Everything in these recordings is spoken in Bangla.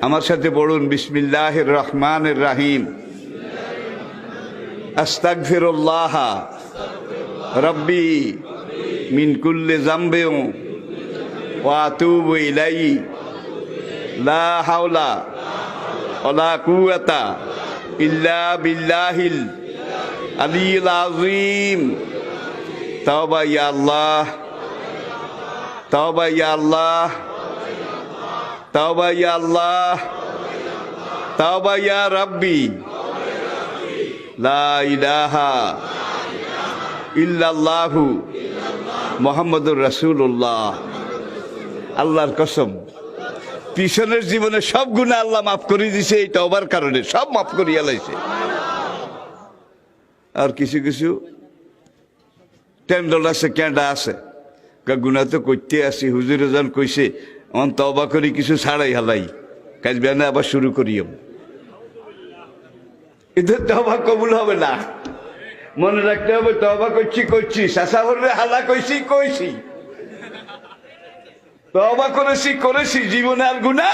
আমার সাথে পড়ুন বিসমিল্লাহ রহমান রাহিম। আস্তাগফিরুল্লাহ। রব্বি মিন কুল্লি জামবেও ইলাইহি। লা হাওলা বিল্লাহিল আল্লাহ আল্লাহ। তাওবা ইয়া আল্লাহ, তাওবা ইয়া রাব্বি, লা ইলাহা ইল্লাল্লাহু মোহাম্মদুর রাসূলুল্লাহ। আল্লাহর কসম, পিছনের জীবনে সব গুণা আল্লাহ মাফ করে দিছে এই তওবার কারণে সব মাফ করিয়া লাইছে। আর কিছু কিছু টেন্ডল আছে ক্যান্ডা আছে। গুণা তো করতে আসি, হুজুর কইছে অন তবা করি, কিছু ছাড়াই হালাই। কাজ বেনে আবার শুরু করিও এদের তবা কবুল হবে না। মনে রাখতে হবে তবা করছি করছি। শাসা হলে হালা কইছি কইছি তবা করেছি করেছি, জীবনে আর গুণা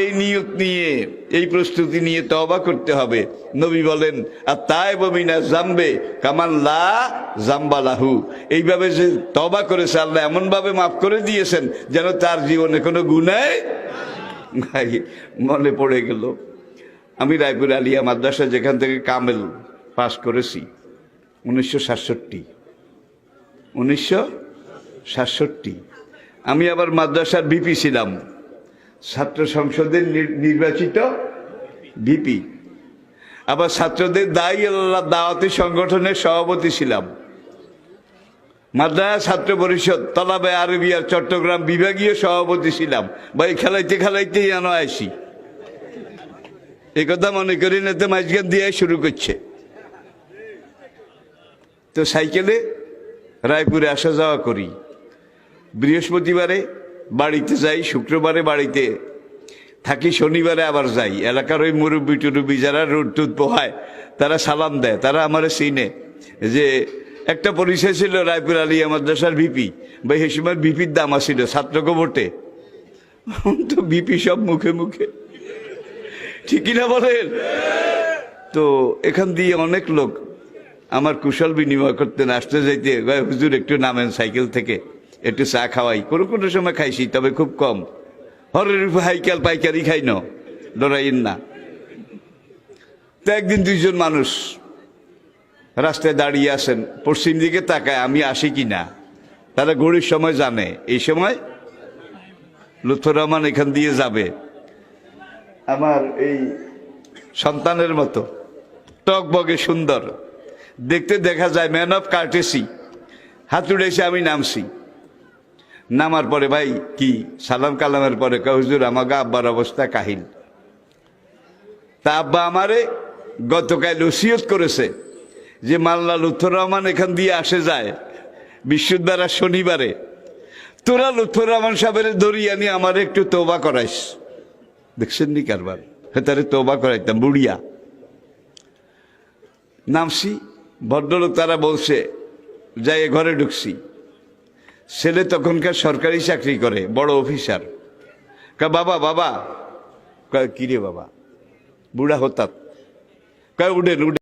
এই নিয়ত নিয়ে, এই প্রস্তুতি নিয়ে তবা করতে হবে। নবী বলেন আর তাই বমিনা জামবে কামাল্লা জাম্বালাহু এইভাবে যে তবা করেছে, আল্লাহ এমন ভাবে মাফ করে দিয়েছেন, যেন তার জীবনে কোনো গুণায় নাই। মনে পড়ে গেল, আমি রায়পুর আলিয়া মাদ্রাসা যেখান থেকে কামেল পাস করেছি, উনিশশো সাতষট্টি। উনিশশো সাতষট্টি। আমি আবার মাদ্রাসার বিপি ছিলাম। ছাত্র সংসদের নির- নির্বাচিত ভিপি আবার ছাত্রদের দায়ী আল্লাহ দাওয়াতি সংগঠনের সভাপতি ছিলাম। মাদ্রাসা ছাত্র পরিষদ তলাবে আরবিয়ার চট্টগ্রাম বিভাগীয় সভাপতি ছিলাম। ভাই, খেলাইতে খেলাইতে যেন আসি এ কথা মনে করি না তো মাঝখান দিয়ে শুরু করছে। তো সাইকেলে রায়পুরে আসা যাওয়া করি। বৃহস্পতিবারে বাড়িতে যাই, শুক্রবারে বাড়িতে থাকি, শনিবারে আবার যাই। এলাকার ওই মুরব্বী টুরব্বি যারা রোড টুদ পোহায়, তারা সালাম দেয়। তারা আমার চিনে যে একটা পরিচয় ছিল, রায়পুর আলিয়া মাদ্রাসার ভিপি। বা সেই সময় ভিপির দাম আসছিল ছাত্রকে ভোটে। তো ভিপি সব মুখে মুখে। ঠিকই না বলেন? তো এখান দিয়ে অনেক লোক আমার কুশল বিনিময় করতেন, আসতে যাইতে। "ভাই হুজুর, একটু নামেন সাইকেল থেকে। একটু চা খাওয়াই। কোনো কোনো সময় খাইছি তবে খুব কম। হরের হাইকেল পাইকারি খাই ন। ডরাইন না। তো একদিন দুইজন মানুষ রাস্তায় দাঁড়িয়ে আছেন। পশ্চিম দিকে তাকায়, আমি আসি কি না? তারা ঘড়ির সময় জানে। এই সময় লুৎফর রহমান এখান দিয়ে যাবে। আমার এই সন্তানের মতো। টক বগে সুন্দর। দেখতে দেখা যায় ম্যান অফ কার্টেসি হাতুড়ে এসে আমি নামছি। নামার পরে ভাই, কি সালাম কালামের পরে হুজুর আমাকে আব্বার অবস্থা কাহিল। তা আব্বা আমারে গতকাল ওসিয়ত করেছে যে মাল্লা লুৎফর রহমান এখান দিয়ে আসে যায় বিশ্বদ্বারা শনিবারে। তোরা লুৎফর রহমান সাহেবের দড়িয়ে নিয়ে আমার একটু তোবা করাইস। দেখছেন নি কারবার? তারে তোবা করাইতাম, বুড়িয়া। নামছি, ভদ্রলোক তারা বলছে, যাই ঘরে ঢুকছি। ছেলে তখনকার সরকারি চাকরি করে, বড় অফিসার। কা, বাবা বাবা। কিরে বাবা? বুড়া হতাত কয় উডেন উঠে।